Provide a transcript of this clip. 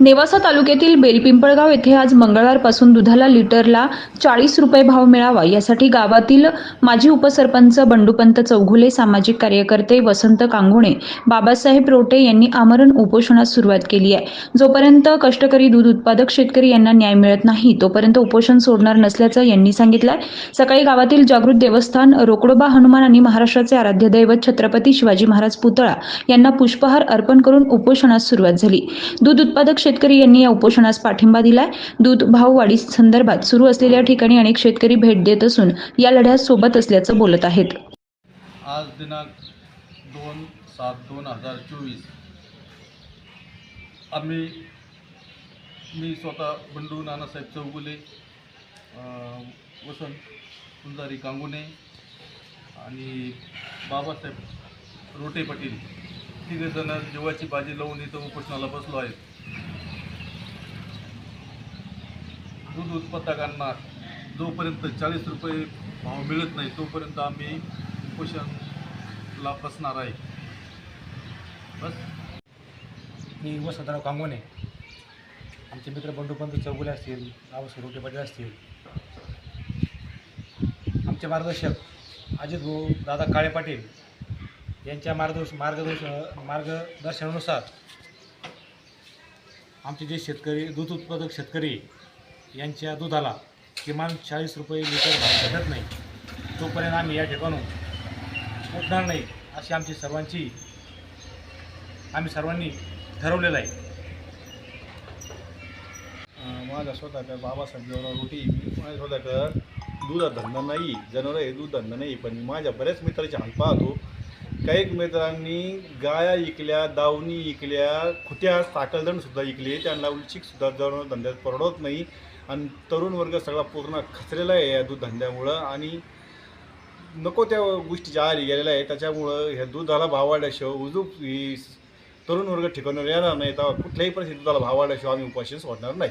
नेवासा तालुक्यातील बेलपिंपळगाव येथे आज मंगळवारपासून दुधाला लिटरला चाळीस रुपये भाव मिळावा यासाठी गावातील माजी उपसरपंच बंडूपंत चौघुले सामाजिक कार्यकर्ते वसंत कांगुणे बाबासाहेब रोटे यांनी आमरण उपोषणास सुरुवात केली आहे. जोपर्यंत कष्टकरी दूध उत्पादक शेतकरी यांना न्याय मिळत नाही तोपर्यंत उपोषण सोडणार नसल्याचं यांनी सांगितलंय. सकाळी गावातील जागृत देवस्थान रोकडोबा हनुमान आणि महाराष्ट्राचे आराध्य दैवत छत्रपती शिवाजी महाराज पुतळा यांना पुष्पहार अर्पण करून उपोषणास सुरुवात झाली. दूध उत्पादक शेतकरी यांनी या उपोषणास पाठिंबा दिलाय. दूध भाव वाढी संदर्भात सुरू असलेल्या ठिकाणी अनेक शेतकरी भेट देत असून या लढ्यात सोबत असल्याचं बोलत आहेत. आज दिनांक दोन सात दोन हजार चोवीस. आम्ही मी स्वतः बंडू नानासाहेब चौगुले वसंत कुंजारी कांगुने आणि बाबासाहेब रोटे पाटील. तिघेजण जीवाची बाजी लावून इथं उपोषणाला बसलो आहे दूध उत्पादकांना जोपर्यंत चाळीस रुपये भाव मिळत नाही तोपर्यंत आम्ही उपोषणला बसणार आहे. बस. मी वसंतराव कांगोने. आमचे मित्र बंडूपंत चौगुले असतील रावसाहेब रोटे पाटील असतील. आमचे मार्गदर्शक अजित भाऊ दादा काळे पाटील यांच्या मार्गदर्श मार्गदर्श मार्गदर्शनानुसार आमचे जे शेतकरी दूध उत्पादक शेतकरी यांच्या दुधाला किमान चाळीस रुपये लिटर भाव भेटत नाही. तोपर्यंत आम्ही या ठिकाणून उठणार नाही अशी आमची सर्वांची आम्ही सर्वांनी ठरवलेलं आहे. अं, माझा स्वतःचा बाबासाहेब देवराव रोटी माझ्या स्वतःकडं दूध धंदा नाही जनावर हे दूध धंदा नाही पण माझ्या बऱ्याच मित्राचे हाल पाहतो. काही मित्रांनी गाया इकल्या दावणी इकल्या खुट्या साकलदंडसुद्धा इकले. त्यांना उलचिकसुद्धा जाऊन धंद्यात परवडत नाही आणि तरुण वर्ग सगळा पूर्ण खचलेला आहे या दूध धंद्यामुळं आणि नको त्या गोष्टीच्या आहारी गेलेल्या आहे त्याच्यामुळं ह्या दुधाला भाव वाढल्याशिवाय उजूक ही तरुण वर्ग ठिकाणावर येणार नाही. तेव्हा कुठल्याही परिस्थितीत दुधाला भाव वाढल्याशिवाय आम्ही उपाशी सोडणार नाही.